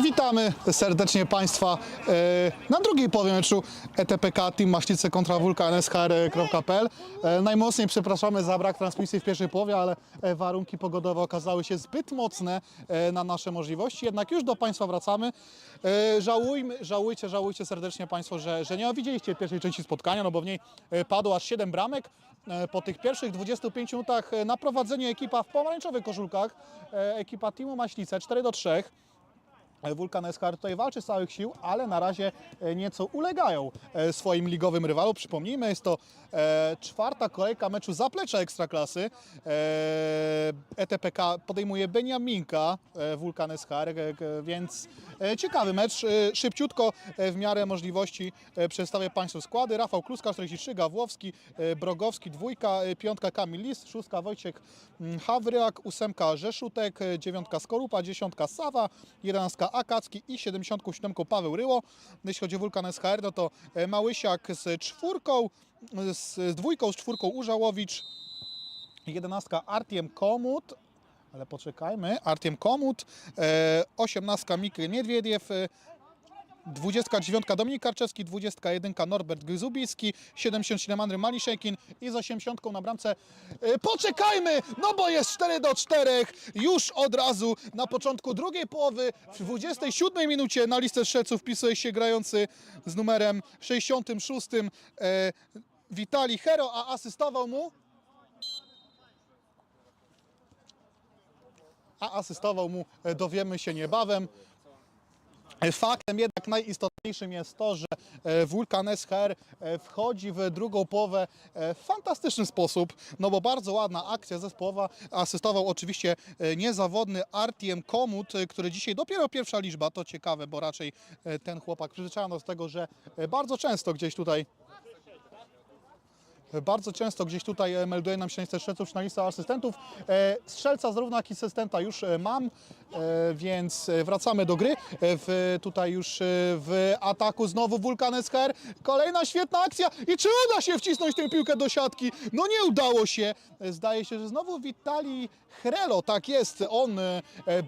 Witamy serdecznie Państwa e, na drugiej E ETPK Team Maślice kontra Wulkan SHR.pl. E, Najmocniej przepraszamy za brak transmisji w pierwszej połowie, ale e, warunki pogodowe okazały się zbyt mocne na nasze możliwości. Jednak już do Państwa wracamy. Żałujmy, żałujcie, żałujcie serdecznie Państwo, że, że nie widzieliście pierwszej części spotkania, no bo w niej padło aż 7 bramek. Po tych pierwszych 25 minutach na prowadzenie ekipa w pomarańczowych koszulkach, ekipa Teamu Maślice 4 do 3. Wulkan SKR tutaj walczy z całych sił, ale na razie e, nieco ulegają e, swoim ligowym rywalom. Przypomnijmy, jest to e, czwarta kolejka meczu zaplecza Ekstraklasy. E, ETPK podejmuje Beniaminka, e, Wulkan e, k- więc e, ciekawy mecz. E, Szybciutko, e, w miarę możliwości e, przedstawię Państwu składy. Rafał Kluska, 43, Gawłowski, e, Brogowski, dwójka, e, piątka Kamil Lis, szóstka Wojciech mm, Hawryak, ósemka Rzeszutek, e, dziewiątka Skorupa, dziesiątka Sawa, jedenastka Akacki i 77 Paweł Ryło. Jeśli chodzi o Wulkan SHR, no to e, Małysiak z czwórką, z, dwójką, z czwórką Użałowicz, jedenastka Artiem Komut, ale poczekajmy, Artiem Komut, e, 18 Mikry Niedwiediew, e, 29 Dominik Karczewski, 21 Norbert Gzyubicki, 77 Andrzej Maliszekin i z 80 na bramce. E, Poczekajmy, no bo jest 4 do 4. Już od razu na początku drugiej połowy w 27 minucie na listę strzelców wpisuje się grający z numerem 66 e, Witali Hero, a asystował mu a asystował mu e, dowiemy się niebawem. Faktem jednak najistotniejszym jest to, że e, Wulkan SHR e, wchodzi w drugą połowę e, w fantastyczny sposób, no bo bardzo ładna akcja zespołowa. Asystował oczywiście niezawodny Artiem Komut, który dzisiaj dopiero pierwsza liczba, to ciekawe, bo raczej ten chłopak przyzwyczajony do tego, że bardzo często gdzieś tutaj bardzo często gdzieś tutaj e, melduje nam się lista strzelców na listę asystentów. E, Strzelca zarówno jak i asystenta już e, mam, więc wracamy do gry. W, tutaj już w ataku znowu Wulkan SHR. Kolejna świetna akcja i czy uda się wcisnąć tę piłkę do siatki? No nie udało się. Zdaje się, że znowu Witali Hrelo, tak jest, on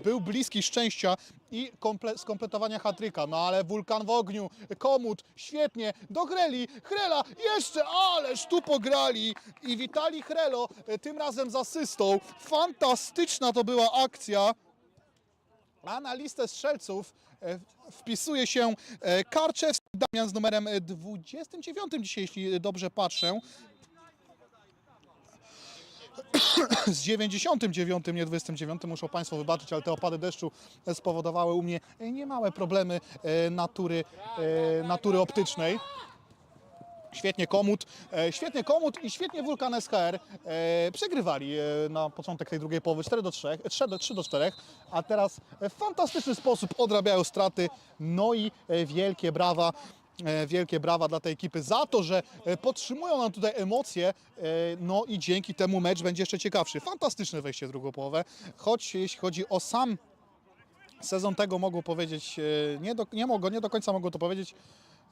był bliski szczęścia i komple- skompletowania hatryka. No ale Wulkan w ogniu, Komut, świetnie, dogreli, Hrela, jeszcze, ależ tu pograli i Witali Hrelo, e, tym razem z asystą. Fantastyczna to była akcja. A na listę strzelców e, wpisuje się e, Karczewski Damian z numerem e, 29 dzisiaj, jeśli dobrze patrzę. Z 99, nie 29, muszą Państwo wybaczyć, ale te opady deszczu spowodowały u mnie niemałe problemy natury, natury optycznej. Świetnie Komut, e, świetnie Komut i świetnie Wulkan SHR e, przegrywali e, na początek tej drugiej połowy 4 do 3, 3 do, 3 do 4, a teraz w fantastyczny sposób odrabiają straty. No i wielkie brawa. Wielkie brawa dla tej ekipy za to, że podtrzymują nam tutaj emocje, no i dzięki temu mecz będzie jeszcze ciekawszy. Fantastyczne wejście w drugą połowę, choć jeśli chodzi o sam sezon tego mogło powiedzieć, nie do, nie mogło, nie do końca mogło to powiedzieć.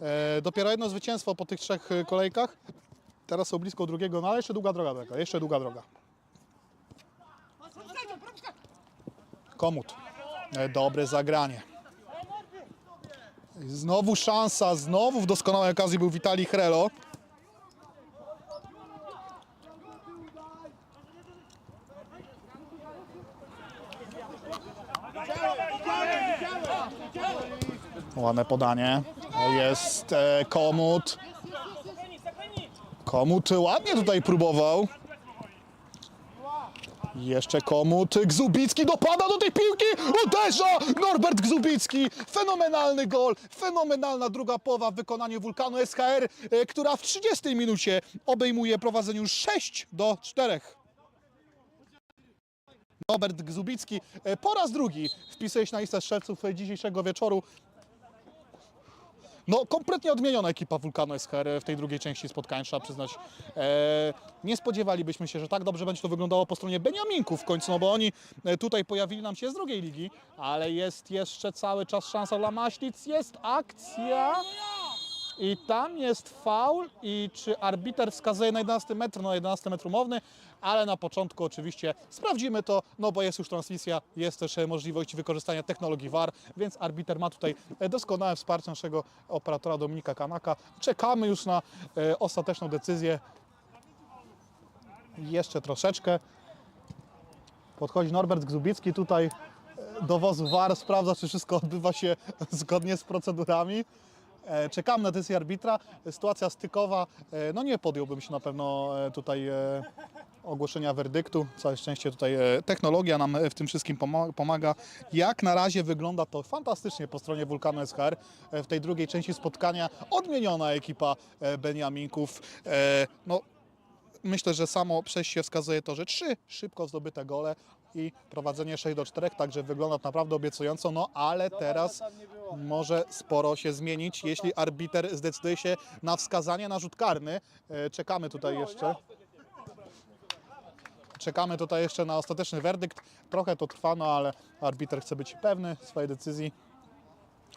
E, dopiero jedno zwycięstwo po tych trzech e, kolejkach. Teraz są blisko drugiego, no ale jeszcze długa droga, droga jeszcze długa droga. Komut. E, dobre zagranie. Znowu szansa, znowu w doskonałej okazji był Witali Hrelo. Ładne podanie. Jest e, Komut. Komut ładnie tutaj próbował. Jeszcze Komut. Gzubicki dopada do tej piłki. Uderza Norbert Gzubicki. Fenomenalny gol. Fenomenalna druga połowa w wykonaniu Wulkanu SHR, e, która w 30 minucie obejmuje prowadzenie już 6 do 4. Robert Gzubicki e, po raz drugi wpisuje się na listę strzelców dzisiejszego wieczoru. No, kompletnie odmieniona ekipa Wulkanu SHR w tej drugiej części spotkania, trzeba przyznać. E, nie spodziewalibyśmy się, że tak dobrze będzie to wyglądało po stronie Beniaminków w końcu, no bo oni e, tutaj pojawili nam się z drugiej ligi, ale jest jeszcze cały czas szansa dla Maślic, jest akcja I tam jest faul i czy arbiter wskazuje na 11 metr? No 11 metr umowny, ale na początku oczywiście sprawdzimy to, no bo jest już transmisja, jest też e, możliwość wykorzystania technologii VAR, więc arbiter ma tutaj e, doskonałe wsparcie naszego operatora Dominika Kanaka. Czekamy już na e, ostateczną decyzję. Jeszcze troszeczkę. Podchodzi Norbert Gzubicki tutaj do wozu VAR, sprawdza czy wszystko odbywa się zgodnie z procedurami. E, Czekam na decyzję arbitra. Sytuacja stykowa, e, no nie podjąłbym się na pewno e, tutaj ogłoszenia werdyktu. Całe szczęście tutaj technologia nam w tym wszystkim pomaga. Jak na razie wygląda to fantastycznie po stronie Wulkanu SHR. W tej drugiej części spotkania odmieniona ekipa Beniaminków. No, myślę, że samo przejście wskazuje to, że trzy szybko zdobyte gole i prowadzenie 6 do 4, także wygląda to naprawdę obiecująco, no ale teraz może sporo się zmienić, jeśli arbiter zdecyduje się na wskazanie na rzut karny. E, Czekamy tutaj jeszcze. Czekamy tutaj jeszcze na ostateczny werdykt. Trochę to trwa, no ale arbiter chce być pewny swojej decyzji.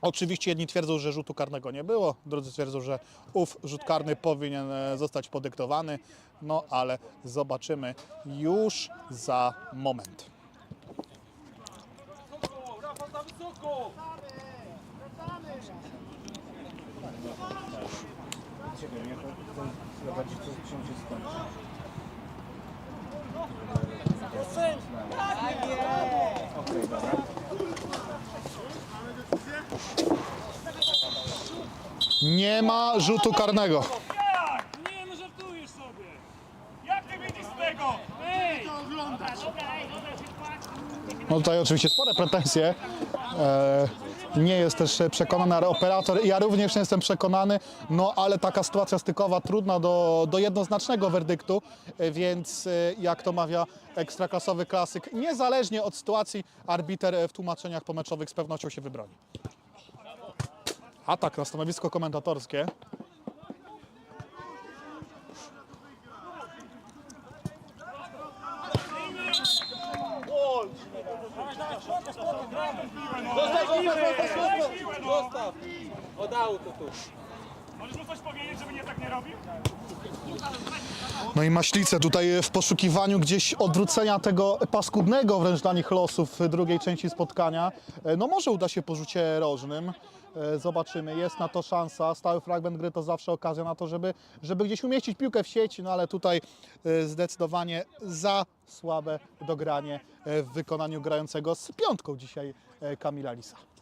Oczywiście jedni twierdzą, że rzutu karnego nie było, drudzy twierdzą, że ów rzut karny powinien e, zostać podyktowany, no ale zobaczymy już za moment. Rafał za wysoko! Nie ma rzutu karnego. Jak? Nie no żartujesz sobie! Jak ty widzisz z tego? Ej! to oglądasz? No tutaj oczywiście spore pretensje. E, nie jest też przekonany operator. Ja również nie jestem przekonany, no ale taka sytuacja stykowa trudna do, do jednoznacznego werdyktu, e, więc e, jak to mawia ekstraklasowy klasyk, niezależnie od sytuacji arbiter w tłumaczeniach pomeczowych z pewnością się wybroni. Atak na stanowisko komentatorskie. Zostaw! Oddało to tu. Możesz mu coś powiedzieć, żeby nie tak nie robił? No i Maślice tutaj w poszukiwaniu gdzieś odwrócenia tego paskudnego wręcz dla nich losu w drugiej części spotkania. E, No może uda się po rzucie rożnym. E, Zobaczymy, jest na to szansa. Stały fragment gry to zawsze okazja na to, żeby, żeby gdzieś umieścić piłkę w sieci, no ale tutaj e, zdecydowanie za słabe dogranie e, w wykonaniu grającego z piątką dzisiaj Kamila Lisa.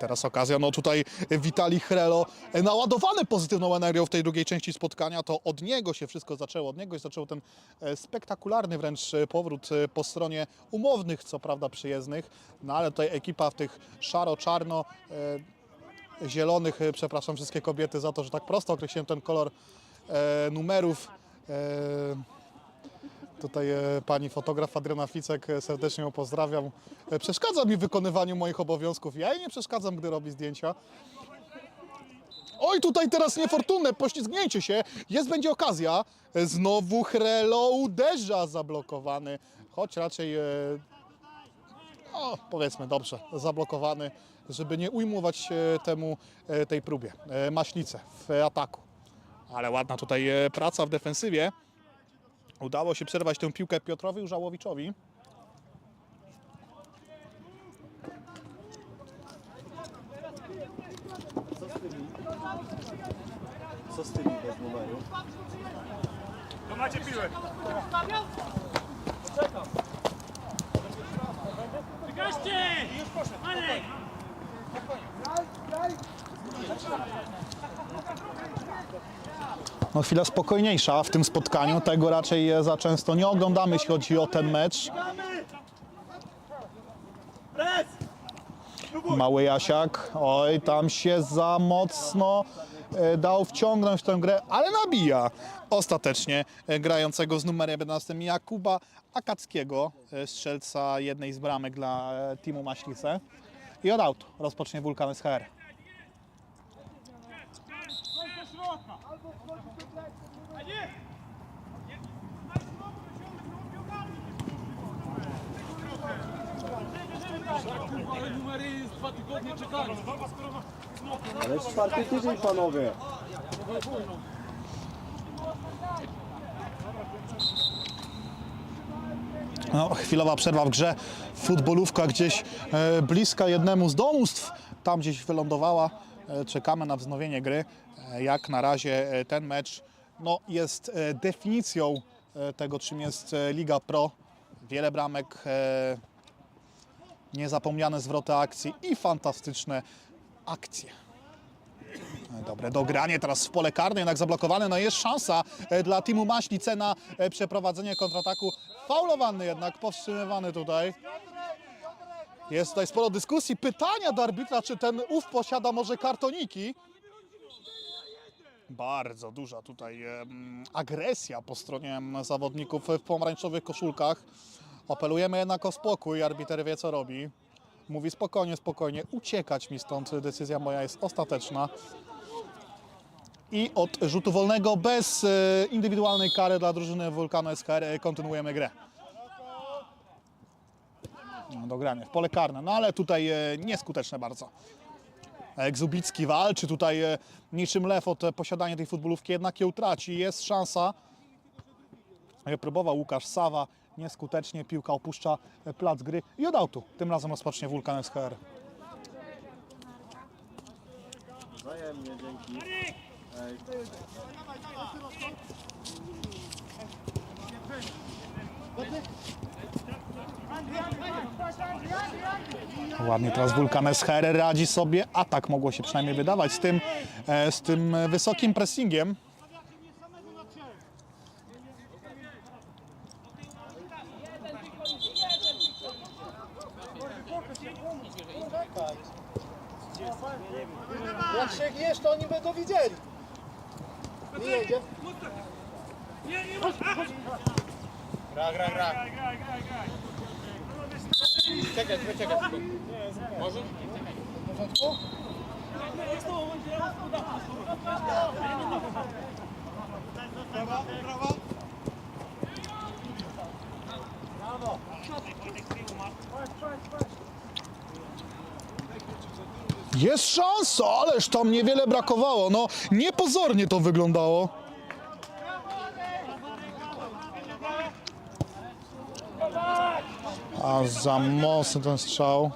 Teraz okazja, no tutaj Witali Hrelo. E, naładowany pozytywną energią w tej drugiej części spotkania, to od niego się wszystko zaczęło, od niego się zaczął ten e, spektakularny wręcz e, powrót e, po stronie umownych, co prawda przyjezdnych, no ale tutaj ekipa w tych szaro-czarno e, zielonych, e, przepraszam wszystkie kobiety za to, że tak prosto określiłem ten kolor e, numerów. Tutaj e, pani fotograf Adriana Ficek, e, serdecznie ją pozdrawiam. E, Przeszkadza mi w wykonywaniu moich obowiązków. Ja jej nie przeszkadzam, gdy robi zdjęcia. Oj, tutaj teraz niefortunne poślizgnięcie się. Jest, będzie okazja. Znowu Hrelo uderza zablokowany. Choć raczej, o, powiedzmy dobrze, zablokowany, żeby nie ujmować temu, tej próbie. Maślice w ataku. Ale ładna tutaj praca w defensywie. Udało się przerwać tę piłkę Piotrowi Użałowiczowi. Co z tymi bez numeru? To macie piłę. Czekaście! Już poszedł. Marek! No, chwila spokojniejsza w tym spotkaniu. Tego raczej e, za często nie oglądamy, jeśli chodzi o ten mecz. Mały Jasiak, oj, tam się za mocno e, dał wciągnąć w tę grę, ale nabija ostatecznie e, grającego z numerem 11 Jakuba Akackiego, strzelca jednej z bramek dla teamu Maślice. I od autu rozpocznie Wulkan SHR. Chodź do środka! A nie! Ale czwarty tydzień, panowie. No, chwilowa przerwa w grze. Futbolówka gdzieś e, bliska jednemu z domostw. Tam gdzieś wylądowała. E, czekamy na wznowienie gry. E, jak na razie e, ten mecz no, jest e, definicją e, tego, czym jest e, Liga Pro. Wiele bramek, niezapomniane zwroty akcji i fantastyczne akcje. E, Dobre dogranie teraz w pole karne, jednak zablokowane. No jest szansa dla teamu Maślice na przeprowadzenie kontrataku. Faulowany jednak, powstrzymywany tutaj. Jest tutaj sporo dyskusji, pytania do arbitra, czy ten ów posiada może kartoniki. Bardzo duża tutaj agresja po stronie zawodników w pomarańczowych koszulkach. Apelujemy jednak o spokój, arbiter wie co robi. Mówi spokojnie, spokojnie, uciekać mi stąd, decyzja moja jest ostateczna. I od rzutu wolnego bez e, indywidualnej kary dla drużyny Wulkanu SKR kontynuujemy grę. Dogranie w pole karne, no ale tutaj e, nieskuteczne bardzo. Egzubicki walczy tutaj e, niczym lew od posiadania tej futbolówki, jednak ją traci. Jest szansa. E, Próbował Łukasz Sawa, nieskutecznie piłka opuszcza e, plac gry i od autu. Tym razem rozpocznie Wulkan SKR. Wzajemnie, dzięki. Ej, Ładnie teraz Wulkan SHR radzi sobie, a tak mogło się przynajmniej wydawać z tym, e, z tym wysokim pressingiem. Jak się jesz, to oni będą widzieli. Nie jedzie. Nie, nie masz! Gra, gra, gra. Graj, graj, graj, graj. Czekaj, czekaj. Może? Jest szansa, ależ tam niewiele brakowało. No, niepozornie to wyglądało. A za mocny ten strzał.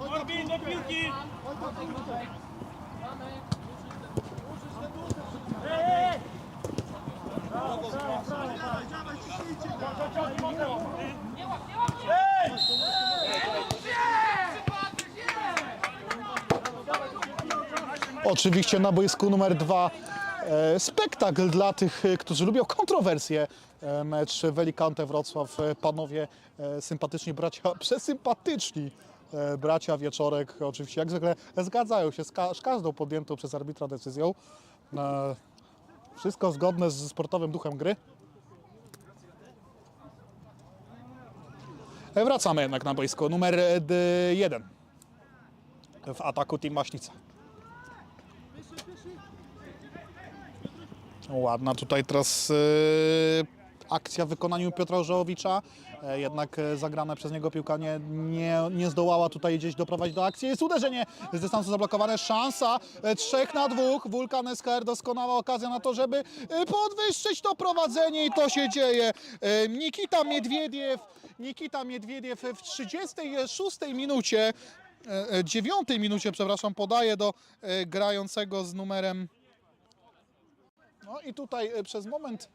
Orbin do piłki! Oczywiście na boisku numer dwa e, spektakl dla tych, e, którzy lubią kontrowersje. E, mecz Welikante Wrocław. Panowie sympatyczni bracia, przesympatyczni bracia Wieczorek. Oczywiście jak zwykle zgadzają się z, ka- z każdą podjętą przez arbitra decyzją. Wszystko zgodne z sportowym duchem gry. Wracamy jednak na boisko numer jeden w ataku Team Maśnica. Ładna tutaj teraz e, akcja w wykonaniu Piotra Orzełowicza. E, jednak e, zagrana przez niego piłka nie, nie, nie zdołała tutaj gdzieś doprowadzić do akcji. Jest uderzenie z dystansu zablokowane. Szansa e, trzech na dwóch. Wulkan SKR doskonała okazja na to, żeby podwyższyć to prowadzenie i to się dzieje. Nikita Miedwiediew, Nikita Miedwiediew w 36 minucie, e, e, 9 minucie, przepraszam, podaje do grającego z numerem no i tutaj e, przez moment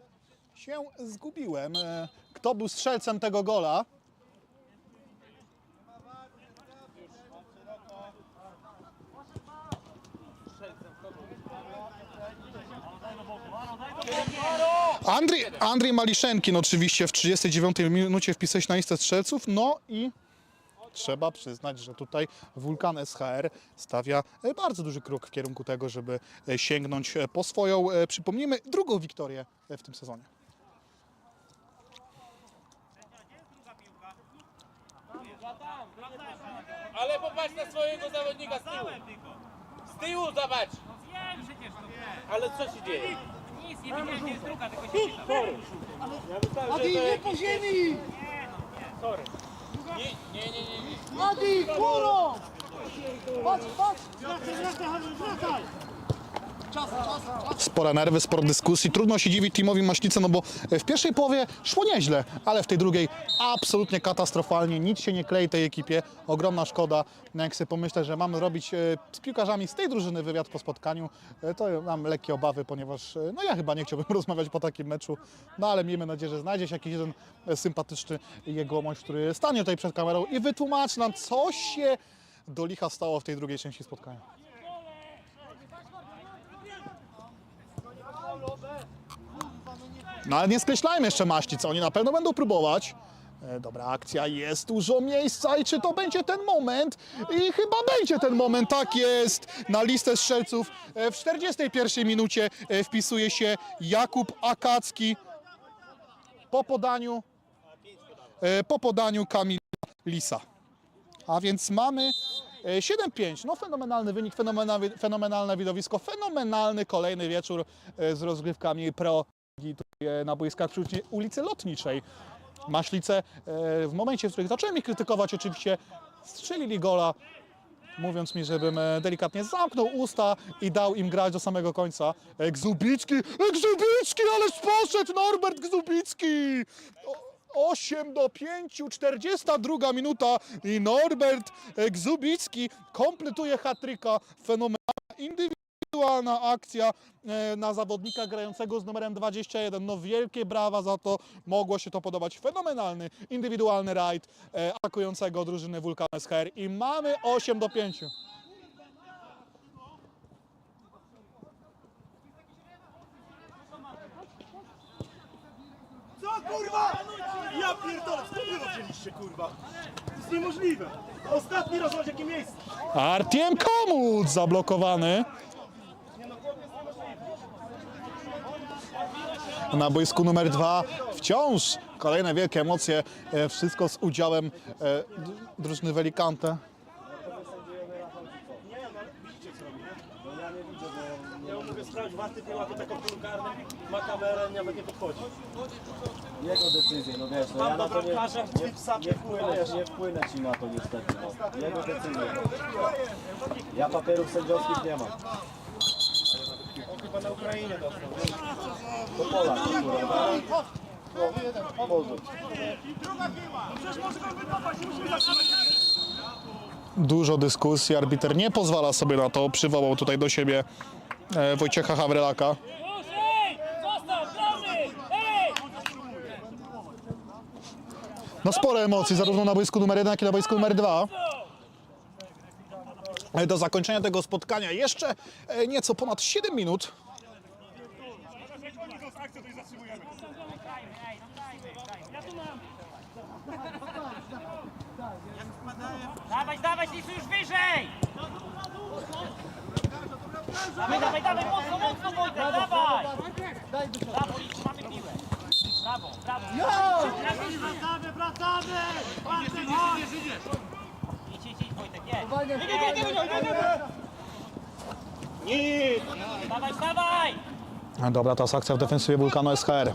się zgubiłem. E, Kto był strzelcem tego gola? Andrzej Maliszenkin oczywiście w 39 minucie wpisałeś na listę strzelców, no i trzeba przyznać, że tutaj Wulkan SHR stawia e, bardzo duży krok w kierunku tego, żeby e, sięgnąć e, po swoją, przypomnijmy, drugą wiktorię w tym sezonie. Ale popatrz na swojego zawodnika z tyłu. Z tyłu zobacz. Ale co się dzieje? nic nie widziałem, gdzie jest druga, tylko się czytam. Adi, nie po ziemi! Nie, nie, nie, nie. nie. Adi, górą! Patrz, patrz! Wracaj, wracaj, wracaj! Spore nerwy, sporo dyskusji. Trudno się dziwić teamowi Maślicy, no bo w pierwszej połowie szło nieźle, ale w tej drugiej absolutnie katastrofalnie. Nic się nie klei tej ekipie. Ogromna szkoda. Jak sobie pomyślę, że mamy robić e, z piłkarzami z tej drużyny wywiad po spotkaniu, e, to mam lekkie obawy, ponieważ e, no ja chyba nie chciałbym rozmawiać po takim meczu. No ale miejmy nadzieję, że znajdzie się jakiś jeden e, sympatyczny jegomość, który stanie tutaj przed kamerą i wytłumaczy nam, co się do licha stało w tej drugiej części spotkania. No ale nie skreślajmy jeszcze maścic, oni na pewno będą próbować. E, Dobra akcja, jest dużo miejsca i czy to będzie ten moment? I chyba będzie ten moment, tak jest. Na listę strzelców e, w 41 minucie e, wpisuje się Jakub Akacki po podaniu, po podaniu Kamila Lisa. A więc mamy e, 7-5. No fenomenalny wynik, fenomenalne, widowisko, fenomenalny kolejny wieczór z rozgrywkami pro na boiskach przy ulicy- Lotniczej. Maślice e, w momencie, w którym zacząłem ich krytykować oczywiście, strzelili gola, mówiąc mi, żebym e, delikatnie zamknął usta i dał im grać do samego końca. Gzubicki, Gzubicki, ależ poszedł Norbert Gzubicki! O- 8 do 5, 42 minuta i Norbert Gzubicki kompletuje hat-tricka. Fenomenalna indywidualna akcja e, na zawodnika grającego z numerem 21. No wielkie brawa za to, mogło się to podobać. Fenomenalny indywidualny rajd e, atakującego drużyny Wulkan SHR i mamy 8 do 5. Co kurwa? Ja pierdolę, co wy kurwa? To jest niemożliwe! Ostatni raz jakie miejsce! Artiem Komut zablokowany. Na boisku numer dwa wciąż kolejne wielkie emocje. e, Wszystko z udziałem e, drużyny Welikante. Sprawdź, warty była to taką kulkarną, ma kamerę, nawet nie podchodzi. Jego decyzję, no wiesz, no ja na to nie, nie, nie, wpłynę, nie wpłynę ci na to niestety. Jego decyzję. Ja papierów sędziowskich nie mam. Na Ukrainie dostał. No, może. Dużo dyskusji. Arbiter nie pozwala sobie na to. Przywołał tutaj do siebie e, Wojciecha! Ej! No spore emocje, zarówno na boisku numer 1, jak i na boisku numer 2. E, Do zakończenia tego spotkania jeszcze e, nieco ponad 7 minut. Dawaj, dawaj, Lisu, już wyżej! Dawaj, dawaj, dawaj, mocno, mocno, Wojtek, dawaj! Brawo, Lisu, mamy piłę. Brawo, brawo. Wracamy, wracamy! Idź, idź, idź, Wojtek, jedź. Nie, nie, nie, nie, nie, nie, nie. Dawaj, dawaj! Dobra, teraz akcja w defensywie Wulkanu SHR.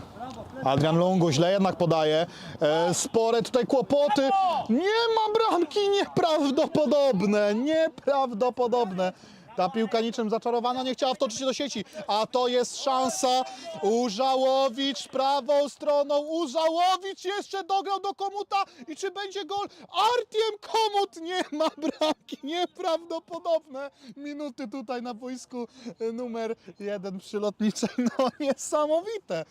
Adrian Lungu źle jednak podaje. E, spore tutaj kłopoty. Nie ma bramki, nieprawdopodobne, nieprawdopodobne. Ta piłka niczym zaczarowana nie chciała wtoczyć się do sieci, a to jest szansa. Użałowicz prawą stroną, Użałowicz jeszcze dograł do komuta i czy będzie gol? Artiem Komut nie ma bramki, nieprawdopodobne minuty tutaj na boisku e, numer jeden przy lotniczej, no niesamowite.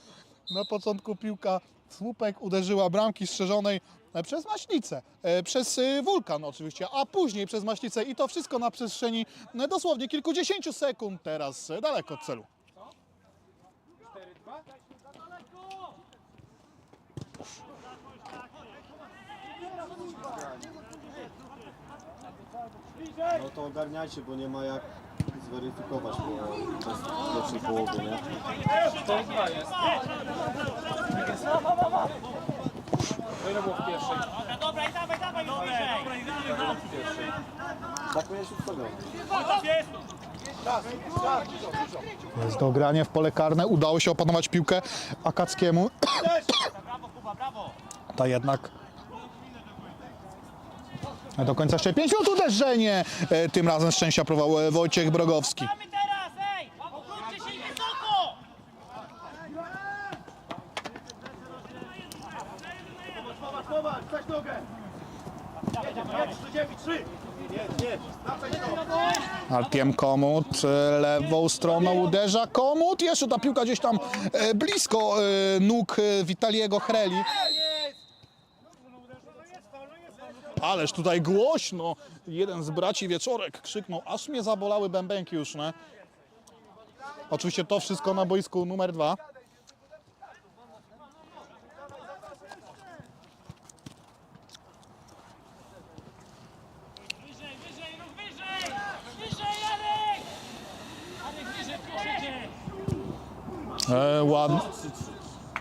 Na początku piłka słupek uderzyła bramki strzeżonej e, przez Maślicę, e, przez e, Wulkan oczywiście, a później przez Maślicę i to wszystko na przestrzeni dosłownie kilkudziesięciu sekund teraz daleko od celu. No to ogarniajcie, bo nie ma jak zweryfikować po bez pierwszej połowy, nie? Dobra, dobra, i dawaj, dawaj, już wyżej. Brakuje szóstego. Wojtek jest! Jest dogranie w pole karne. Udało się opanować piłkę Akackiemu. Brawo, Kuba, brawo! Ta jednak do końca jeszcze 5 minut uderzenie. E, Tym razem szczęścia próbował e, Wojciech Brogowski. Mamy teraz, ej! Obróćcie się i wysoko! Chować, chować, dać nogę! Jedź, do ziemi, trzy! Nie, nie, wracaj to! Artiem Komut e, lewą stroną uderza. Komut, jeszcze ta piłka gdzieś tam e, blisko e, nóg e, Witaliego Hreli. Ależ tutaj głośno jeden z braci Wieczorek krzyknął, aż mnie zabolały bębenki już, nie? Oczywiście to wszystko na boisku numer dwa. Wyżej, wyżej, ruch wyżej! Wyżej, Jarek! Jarek, wyżej, proszę cię! E, ładne,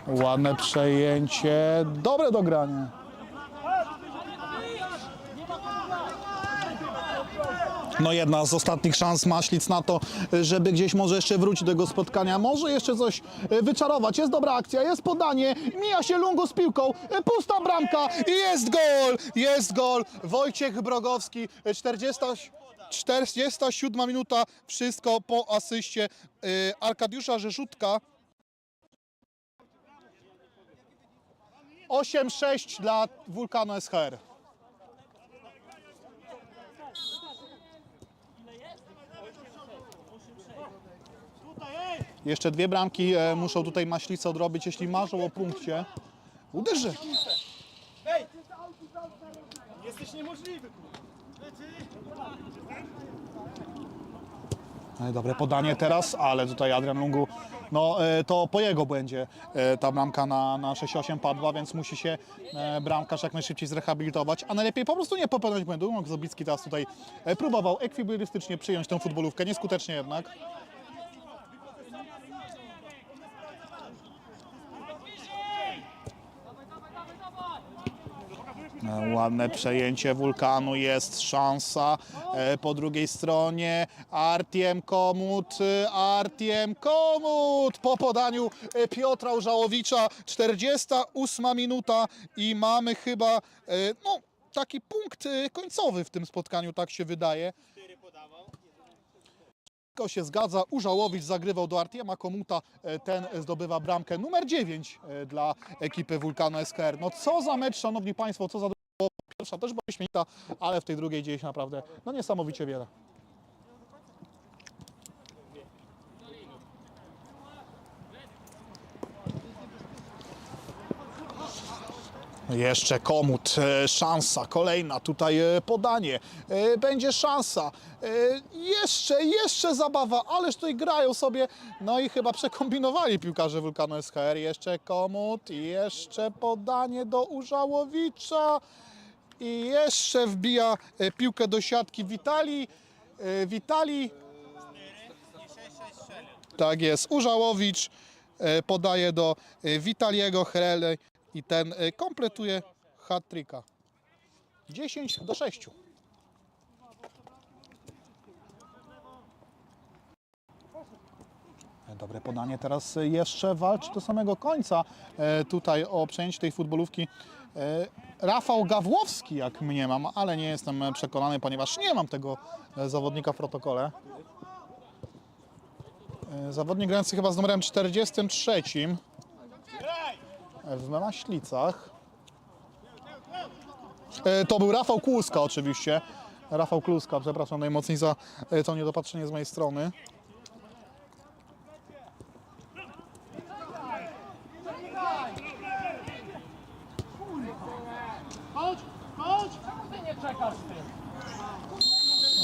ładne przejęcie, dobre dogranie. No jedna z ostatnich szans Maślic na to, żeby gdzieś może jeszcze wrócić do tego spotkania, może jeszcze coś e, wyczarować. Jest dobra akcja, jest podanie, mija się Lungu z piłką, e, pusta bramka i jest gol, jest gol. Wojciech Brogowski, e, 40, 47 minuta, wszystko po asyście e, Arkadiusza Rzeszutka. 8-6 dla Wulkanu SHR. Jeszcze dwie bramki e, muszą tutaj Maślice odrobić, jeśli marzą o punkcie. Uderzy. Ej! Jesteś niemożliwy! E, Dobre podanie teraz, ale tutaj Adrian Lungu, no e, to po jego błędzie e, ta bramka na, na 6-8 padła, więc musi się bramkarz jak najszybciej zrehabilitować, a najlepiej po prostu nie popełniać błędu. Zobicki teraz tutaj próbował ekwilibrystycznie przyjąć tę futbolówkę, nieskutecznie jednak. Ładne przejęcie wulkanu, jest szansa e, po drugiej stronie. Artiem Komut, e, Artiem Komut po podaniu e, Piotra Użałowicza. 48 minuta i mamy chyba e, no, taki punkt e, końcowy w tym spotkaniu, tak się wydaje. Wszystko się zgadza. Użałowicz zagrywał do Artiema Komuta. E, Ten zdobywa bramkę numer 9 e, dla ekipy Wulkanu SKR. No co za mecz, szanowni państwo, co za Pierwsza też była śmieszna, ale w tej drugiej dzieje się naprawdę no niesamowicie wiele. Jeszcze komut, e, szansa, kolejna tutaj e, podanie, e, będzie szansa, jeszcze, jeszcze zabawa, ależ tutaj grają sobie, no i chyba przekombinowali piłkarze Wulkanu SHR, jeszcze komut, jeszcze podanie do Użałowicza i jeszcze wbija e, piłkę do siatki Witali, e, Witali, tak jest, Użałowicz e, podaje do Witaliego Hrele i ten kompletuje hat-tricka. 10 do 6. Dobre podanie teraz jeszcze walczy do samego końca tutaj o przejęcie tej futbolówki. Rafał Gawłowski, jak mnie mam, ale nie jestem przekonany, ponieważ nie mam tego e, zawodnika w protokole. E, Zawodnik grający chyba z numerem 43 w Maślicach. E, To był Rafał Kłuska oczywiście. Rafał Kluska, przepraszam najmocniej za to niedopatrzenie z mojej strony.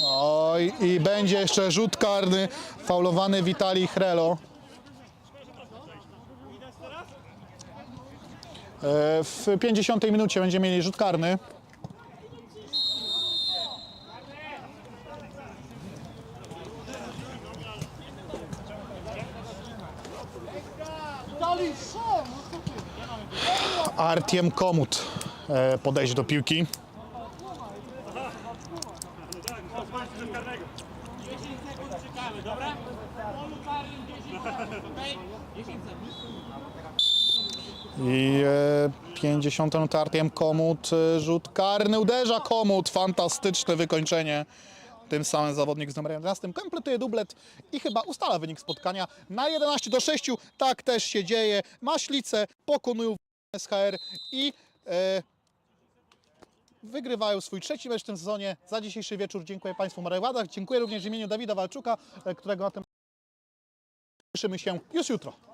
Oj, i będzie jeszcze rzut karny, faulowany Witali Chrelo. E, W 50 minucie będziemy mieli rzut karny. Artiem Komut e, podejść do piłki. 90 tartiem Komut, y, rzut karny, uderza Komut, fantastyczne wykończenie. Tym samym zawodnik z numerem 11 kompletuje dublet i chyba ustala wynik spotkania na 11 do 6. Tak też się dzieje. Maślice pokonują SHR i e, wygrywają swój trzeci mecz w tym sezonie. Za dzisiejszy wieczór dziękuję Państwu Marek Ładach. Dziękuję również w imieniu Dawida Walczuka, e, którego na tym słyszymy się już jutro.